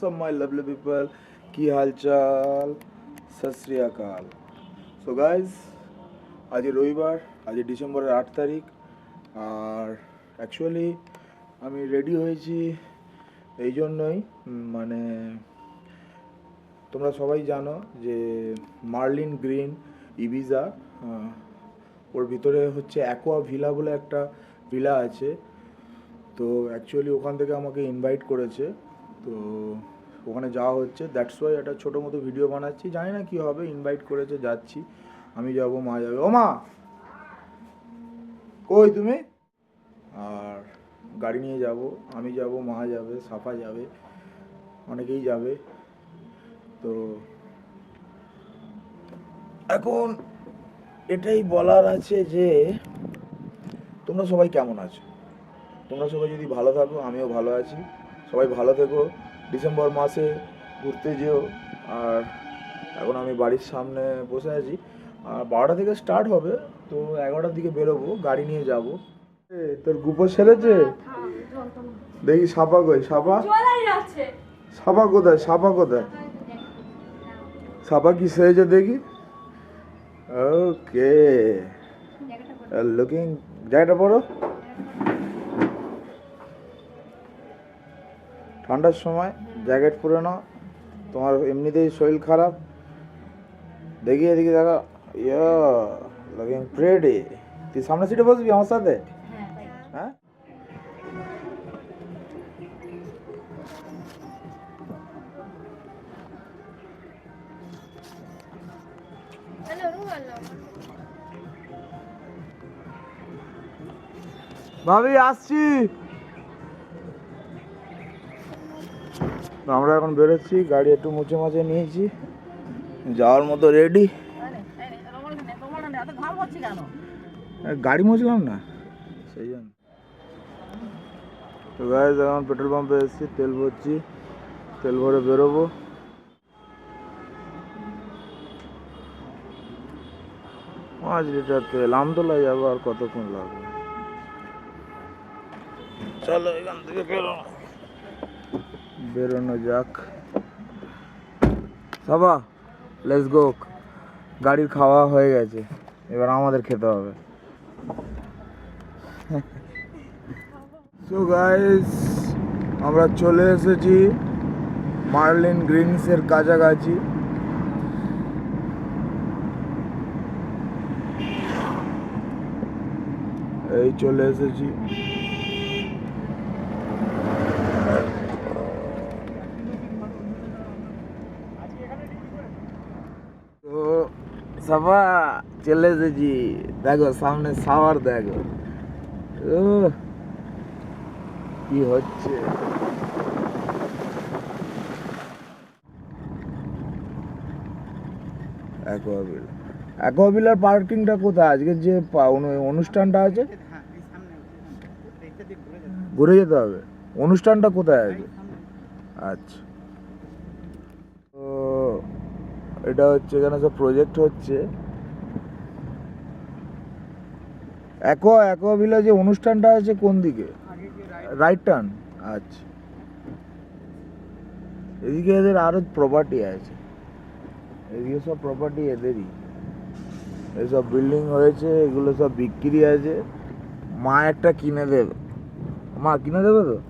WhatsApp my lovely people কি হালচাল শ্রী আকাল so guys আজ রবিবার আজ ডিসেম্বরের আট তারিখ আর অ্যাকচুয়ালি আমি রেডি হয়েছি এই জন্যই মানে তোমরা সবাই জানো যে মার্লিন গ্রিন ইভিজা ওর ভিতরে হচ্ছে অ্যাকোয়া ভিলা বলে একটা ভিলা আছে। তো অ্যাকচুয়ালি ওখান থেকে আমাকে ইনভাইট করেছে। তো ওখানে যাওয়া হচ্ছে। দ্যাটস ওয়াই একটা ছোটো মতো ভিডিও বানাচ্ছি। জানি না কী হবে ইনভাইট করেছে, যাচ্ছি। আমি যাব, মা যাবে। ও মা! কই তুমি? আর গাড়ি নিয়ে যাব। আমি যাব, মা যাবে, সাফা যাবে, অনেকেই যাবে। তো এখন এটাই বলার আছে যে, তোমরা সবাই কেমন আছো? তোমরা সবাই যদি ভালো থাকো, আমিও ভালো আছি। সবাই ভালো থেকো। ডিসেম্বর মাসে ঘুরতে যেও। আর এখন আমি বাড়ির সামনে বসে আছি। আর বারোটা থেকে স্টার্ট হবে তো এগারোটার দিকে বেরোবো গাড়ি নিয়ে যাব। তোর গুপো সেরেছে? দেখি সাপা কই সাপা? সাপা কোথায় সাপা কোথায়? সাপা কি সেরেছে দেখি। ওকে লুকিং জায়গাটা পড়ো ঠান্ডার সময় জ্যাকেট পরে নাও। তোমার এমনিতেই শরীর খারাপ। দেখি এদিকে দেখা। ইয়া লুকিং প্রেডি তুই সামনে সিটে বসবি আমার সাথে? হ্যাঁ ভাবি আসছি। তো আমরা এখন বেরোচ্ছি, গাড়ি একটু মুছে মাছে নিয়েছি, যাওয়ার মতো রেডি গাড়ি মুছলাম না? সেই জন্য। তো এখন পেট্রোল পাম্পে এসেছি, তেল ভরছি, তেল ভরে বেরোবো। পাঁচ লিটার তেল, আমতলায় যাব আর কতক্ষণ লাগবে? চলো এখান থেকে বেরোনো। বেরোনো যাক। সবা লেটস গো গাড়ির খাওয়া হয়ে গেছে। এবার আমাদের খেতে হবে। সো গাইস আমরা চলে এসেছি মার্লিন গ্রিনসের কাছাকাছি। এই চলে এসেছি তো সাফা চলে এসেছি দেখো, সামনে সাওয়ার দেখো। কি হচ্ছে? অ্যাকোয়াবিল। অ্যাকোয়াবিলার পার্কিংটা কোথায়? আজকে যে অনুষ্ঠানটা আছে? ঘুরে যেতে হবে। অনুষ্ঠানটা কোথায় আছে? আচ্ছা তো এটা হচ্ছে এখানে সব প্রজেক্ট হচ্ছে। অ্যাকোয়া অ্যাকোয়া ভিলেজে অনুষ্ঠানটা আছে কোন দিকে? রাইট টার্ন আচ্ছা। এদিকে এদের আরও প্রপার্টি আছে। এদিকে সব প্রপার্টি এদেরই। এসব বিল্ডিং হয়েছে এগুলো সব বিক্রি আছে। মা একটা কিনে দেবে। মা কিনে দেবে তো?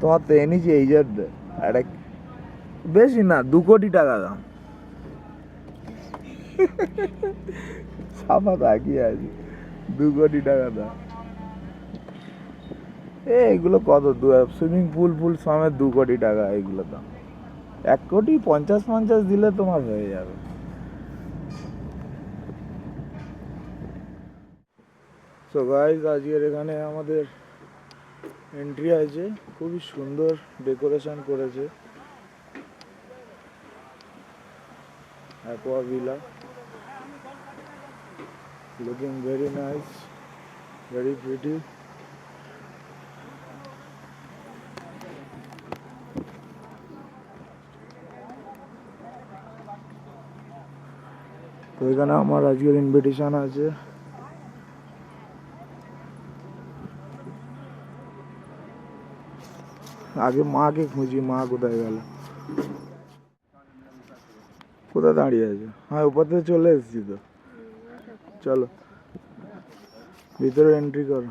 তোমার তো এনেছি এই জন্য একটা বেশি না, দু কোটি টাকা দাম। সাফা তাকিয়ে আছে, দু কোটি টাকা দাম। এ, এগুলো কত দু, সুইমিং পুল ফুল সমেত দু কোটি টাকা, এগুলো দাম। এক কোটি পঞ্চাশ পঞ্চাশ দিলে তোমার হয়ে যাবে। সো গাইজ আজকের এখানে আমাদের এন্ট্রি আছে। খুবই সুন্দর ডেকোরেশন করেছে। Aqua Villa looking very nice very pretty তো এখানে আমার আজকের ইনভিটেশন আছে। আগে মাকে খুঁজি, মা কোথায় গেল? কোথায় দাঁড়িয়ে আছে? হ্যাঁ থেকে চলে এসেছি তো। চলো, ভিতরে এন্ট্রি করো।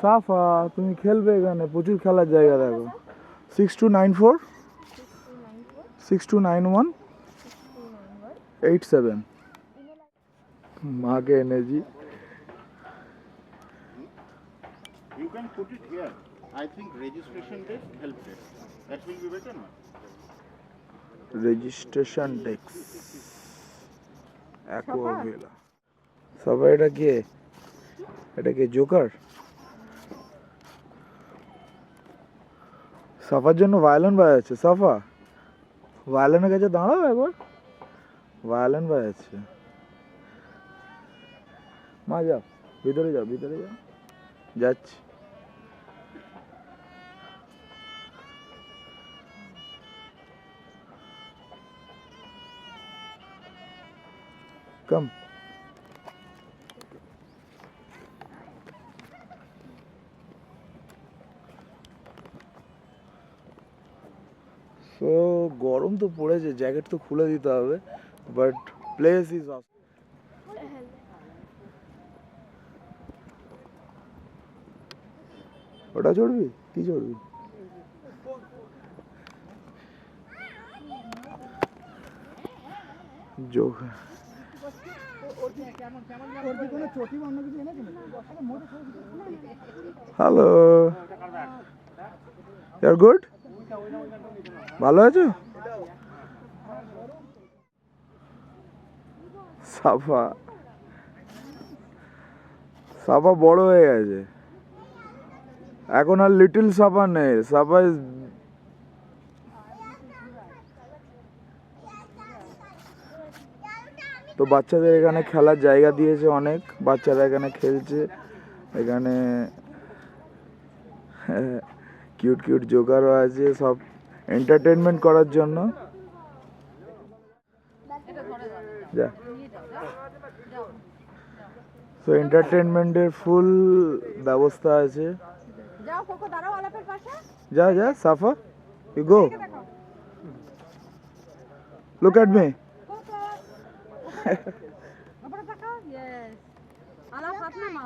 সাফা, তুমি খেলবে এখানে? প্রচুর খেলার জায়গা দেখো। Six two nine four six two nine one eight seven মাকে এনেছি। You can put it here. I think registration desk, help desk. That will be better, no? Registration desk Aquavilla সবাই এটা কে? এটা কে জোকার সাফার জন্য ভায়োলিন বাজাচ্ছে সাফা ভায়োলিনের কাছে দাঁড়াও একবার। ভায়োলিন বাজাচ্ছে। মা যাও ভিতরে যাও ভিতরে যাও। যাচ্ছি। Come. সো গরম তো পড়েছে জ্যাকেট তো খুলে দিতে হবে বাট প্লেস ইজ ওটা চড়বি? কি চড়বি? যোগ হ্যালো ইউর গুড ভালো আছো? সাফা। সাফা বড় হয়ে গেছে। এখন আর লিটল সাফা নেই। সাফা ইজ তো বাচ্চাদের এখানে খেলার জায়গা দিয়েছে অনেক বাচ্চারা এখানে খেলছে এখানে কিউট কিউট জোকারও আছে সব এন্টারটেনমেন্ট করার জন্য। যা। তো এন্টারটেনমেন্টের ফুল ব্যবস্থা আছে। যা যা Safa you go look at me Coco উপরে তাকাও ইয়েস আলাপ হাত না মা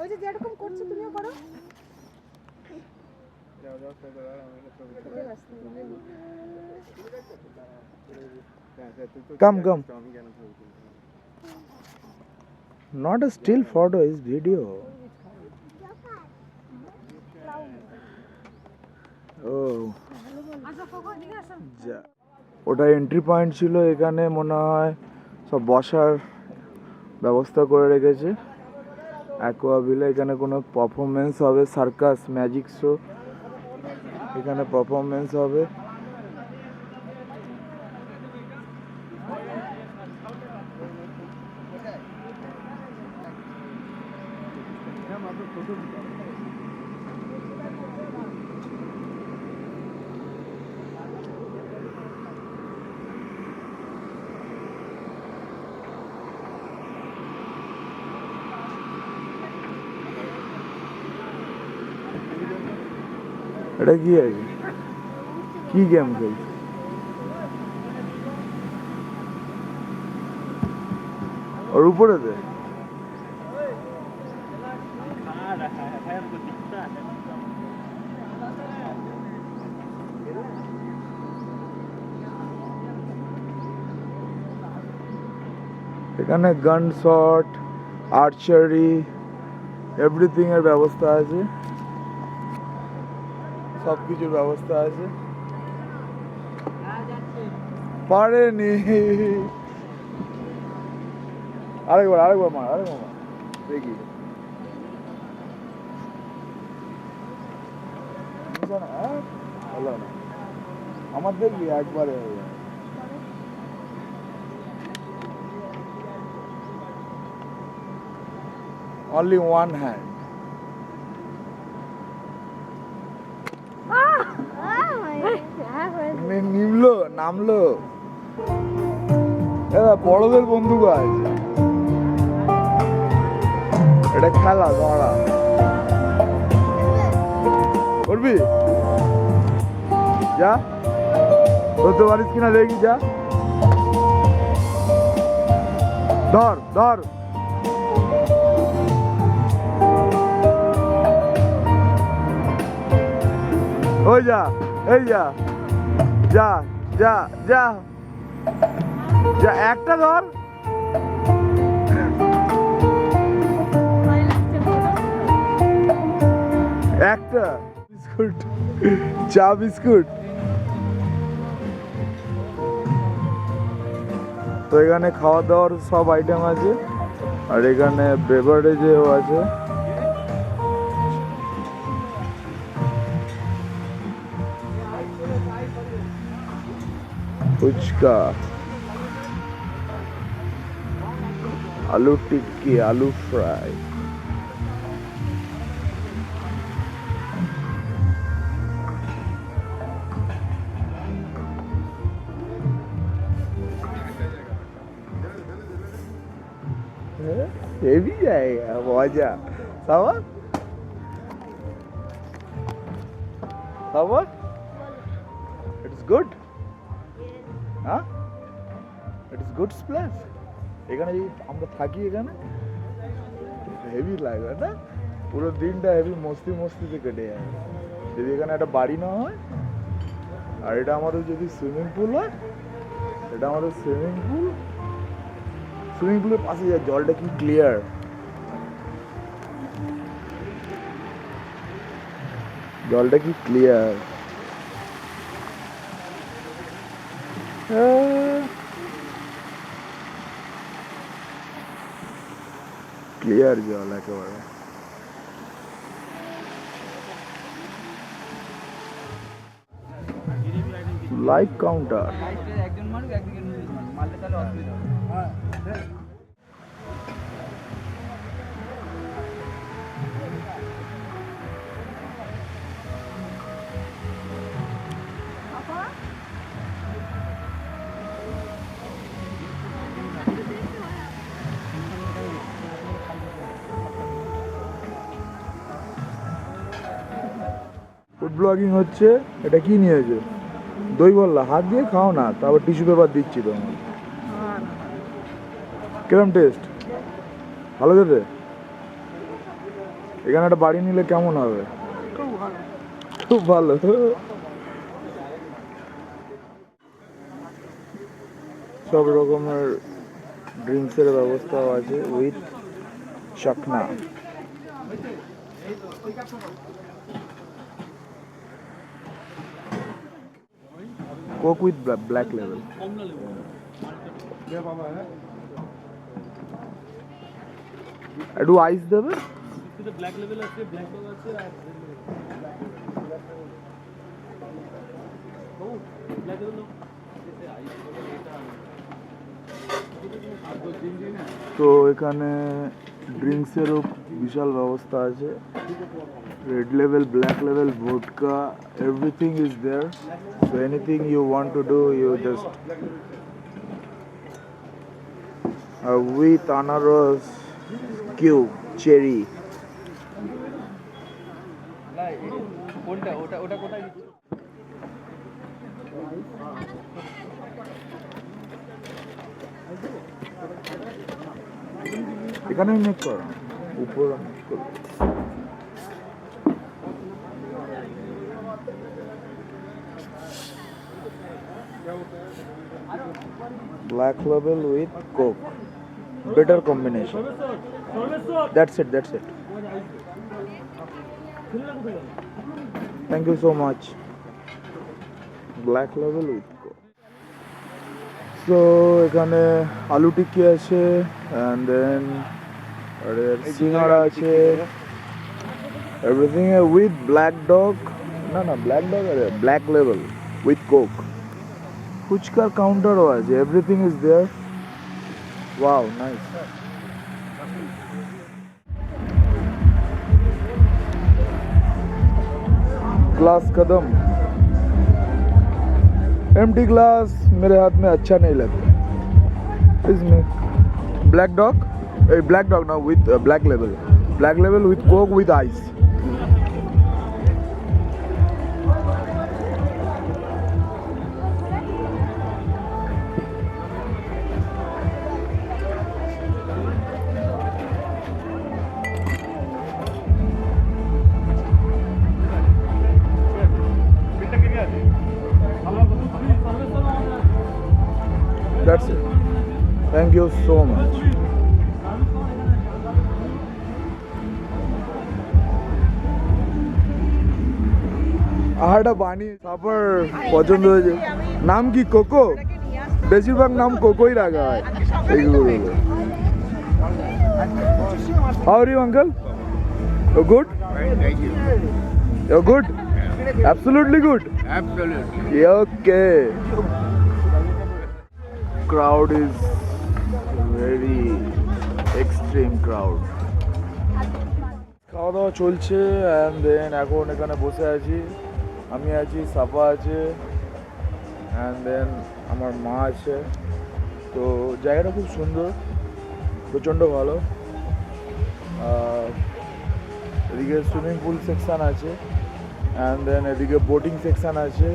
ওই যে যেরকম করছ তুমিও করো Come, come. Not a still photo, is video. Oh, আচ্ছা কোকো এদিকে আসো যা ওটা এন্ট্রি পয়েন্ট ছিল এখানে মনে হয় সব বসার ব্যবস্থা করে রেখেছে। অ্যাকোয়াভিলে এখানে কোনো পারফরমেন্স হবে সার্কাস ম্যাজিক শো এখানে পারফরমেন্স হবে। এটা কি আছে কি গেম খেলছে ওর উপরেতে এখানে গান শট আর্চারি এভরিথিং এর ব্যবস্থা আছে সব কিছুর ব্যবস্থা আছে পারেনি আরেকবার আরেকবার মার আরেকবার মার দেখি নিশা না, হ্যাঁ? হলো না। আমার দেখবি একবারে হয়ে যাবে। Only one hand. নি- নিমলো? বড়দের বন্ধু আছে এটা খেলা ধরা করবি? যা। ধরতে পারিস কিনা দেখি, যা। ধর ধর। ওই যা, এই যা। যা। যা যা। যা, একটা ধর। একটা। বিস্কুট, চা বিস্কুট। তো এখানে খাওয়া দাওয়ার সব আইটেম আছে। আর এখানে বেভারেজেও আছে। ফুচকা। আলু টিক্কি আলু ফ্রাই। হেভি জায়গা মজা। Saba Saba it's good. হ্যাঁ? ইটস গুড প্লেস এখানে যদি আমরা থাকি এখানে হেভি লাগবে না? পুরো দিনটা হেভি মস্তি মস্তিতে কেটে যাবে যদি এখানে একটা বাড়ি না হয়, আর এটা আমাদের যদি সুইমিং পুল হয়, এটা আমাদের সুইমিং পুল সুইমিং পুলের পাশে যা জলটা কি ক্লিয়ার জলটা কি ক্লিয়ার ক্লিয়ার জল একেবারে লাইক কাউন্টার একজন মানুষ একদিকে মারলে তাহলে অসুবিধা ব্লগিং হচ্ছে এটা কি নিয়েছে? দই বললা হাত দিয়ে খাও না তারপর টিস্যু পেপার দিচ্ছি তোমার কিরম টেস্ট ভালো খেতে? এখানে একটা বাড়ি নিলে কেমন হবে? খুব ভালো। সব রকমের ড্রিঙ্কসের ব্যবস্থাও আছে উইথ চাকনা কোক উইথ ব্ল্যাক লেভেল একটু আইস দেবে? তো এখানে ড্রিঙ্কসেরও বিশাল ব্যবস্থা আছে। Red level black level ভোটকা everything is there so anything you want to do you just with আনারস কিউব চেরি কোনটা ওটা ওটা কোথায় এখানেই মেক করো, উপর করো। Black label with coke better combination that's it that's it thank you so much black label with coke so এখানে আলু টিক্কি আছে and then আরে সিঙ্গাড়া আছে এভরিথিং উইথ ব্ল্যাক ডগ না না ডগ আরে black level with Coke Puchkar counter was. Everything is there. Wow, nice. Glass Kadam M T glass मेरे हाथ में अच्छा नहीं लगता इसमें ब्लैक डॉग ब्लैक डॉग ना with black level black level with Coke with ice you so much. আহাটা বানিয়ে তারপর পছন্দ হয়েছে নাম কি কোকো বেশিরভাগ নাম কোকোই রাখা হয় এইগুলো how are you uncle oh good Thank you. Oh good absolutely good Absolutely. Okay. Crowd is very extreme crowd. খাওয়া দাওয়া চলছে অ্যান্ড দেন এখন এখানে বসে আছি। আমি আছি, সাফা আছে অ্যান্ড দেন আমার মা আছে। তো জায়গাটা খুব সুন্দর, প্রচণ্ড ভালো। এদিকে সুইমিং পুল সেকশন আছে অ্যান্ড দেন এদিকে বোটিং সেকশন আছে।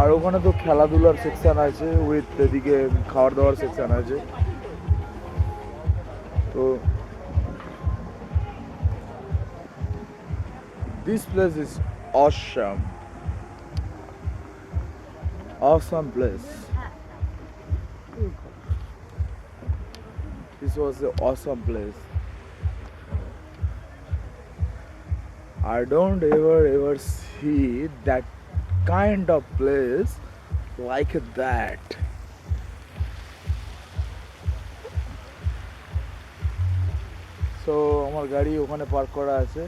আর ওখানে তো খেলাধুলার সেকশন আছে উইথ এদিকে খাওয়ার দাওয়ার সেকশন আছে। So this place is awesome. Awesome place. This was an awesome place. I don't ever ever see that kind of place like that. So আমার গাড়ি ওখানে পার্ক করা আছে।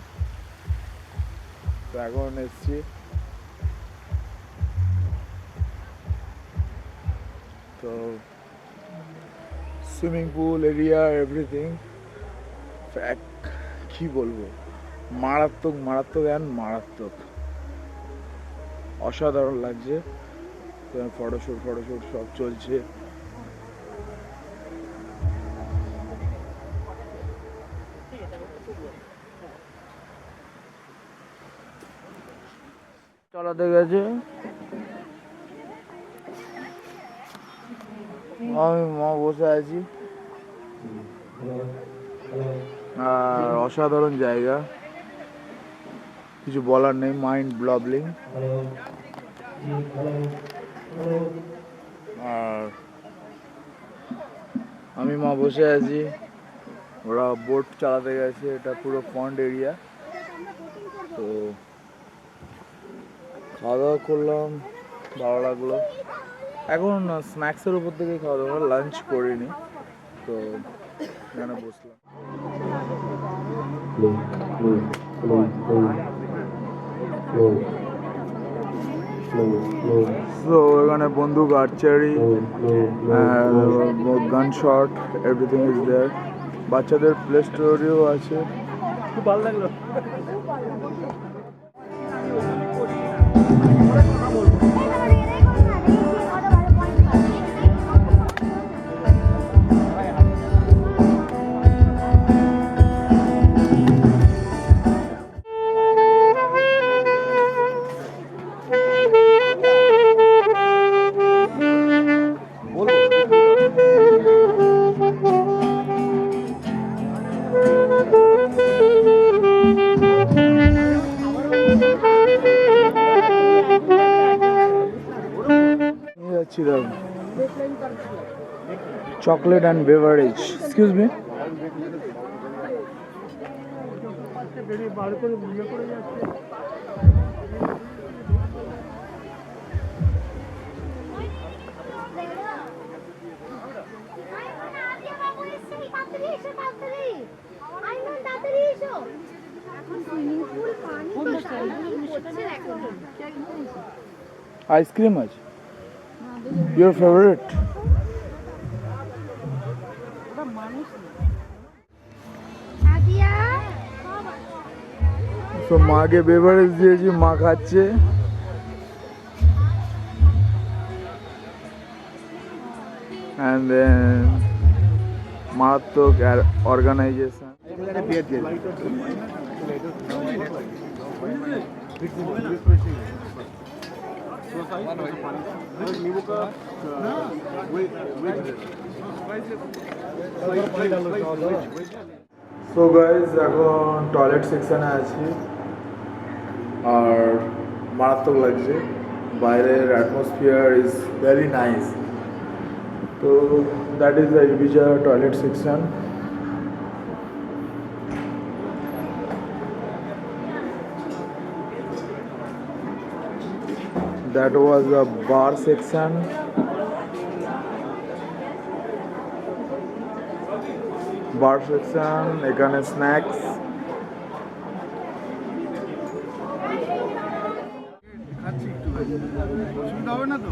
তো এখন এসছি। তো সুইমিং পুল এরিয়া এভরিথিং কি বলব? মারাত্মক মারাত্মক অ্যান্ড মারাত্মক। অসাধারণ লাগছে। ফটোশ্যুট ফটোশ্যুট সব চলছে। গেছে। আমি মা বসে আছি। আর অসাধারণ জায়গা। কিছু বলার নেই মাইন্ড ব্লবলিং আর আমি মা বসে আছি। ওরা বোট চালাতে গেছে, এটা পুরো ফন্ড এরিয়া তো খাওয়া দাওয়া করলাম, ভালো লাগল। এখন স্ন্যাক্সের উপর থেকে খাওয়া দাওয়া লাঞ্চ করিনি, তো এখানে বসলাম। তো এখানে বন্দুক আর্চারি গান শট এভরিথিং ইজ দেয়ার বাচ্চাদের প্লে স্টোরিও আছে। খুব ভালো লাগল। নিয়ে chocolate and beverage excuse me ice cream আছে ইউর ফেভারিট তো মাকে বেভারেজ দিয়েছি, মা খাচ্ছে। অ্যান্ড দেন মারাত্মক অর্গানাইজেশন সো গাইজ এখন টয়লেট সেকশনে আছি। আর মারাত্মক লাগছে। বাইরের অ্যাটমসফিয়ার ইজ ভেরি নাইস তো that is the Ibiza toilet section that was a bar section bar section এখানে স্ন্যাক্স অসুবিধা হবে না তো?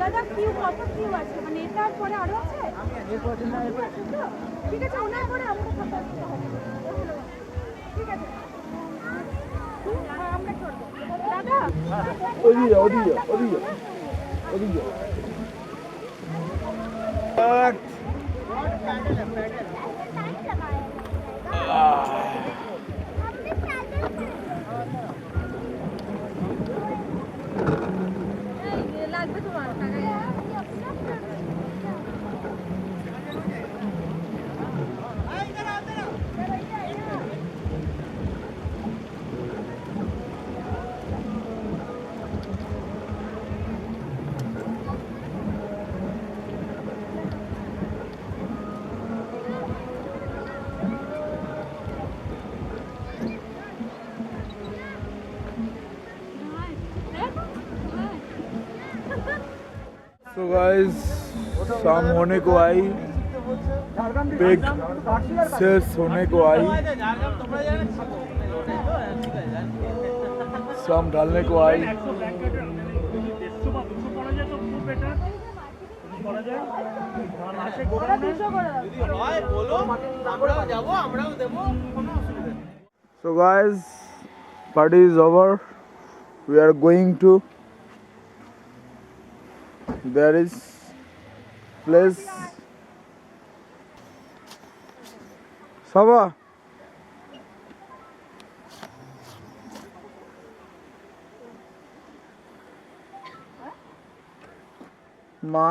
দাদা কিউ কত কিউ আছে? মানে এটার পরে আরও আছে? ঠিক আছে ওনার পরে আমাকে ওদিকে ওদিকে ওদিকে ওদিকে गाइस शाम होने को आई। बिग सिर्फ़ सोने को आई। शाम डालने को आई। So guys party is over we are going to There is place. Saba. মা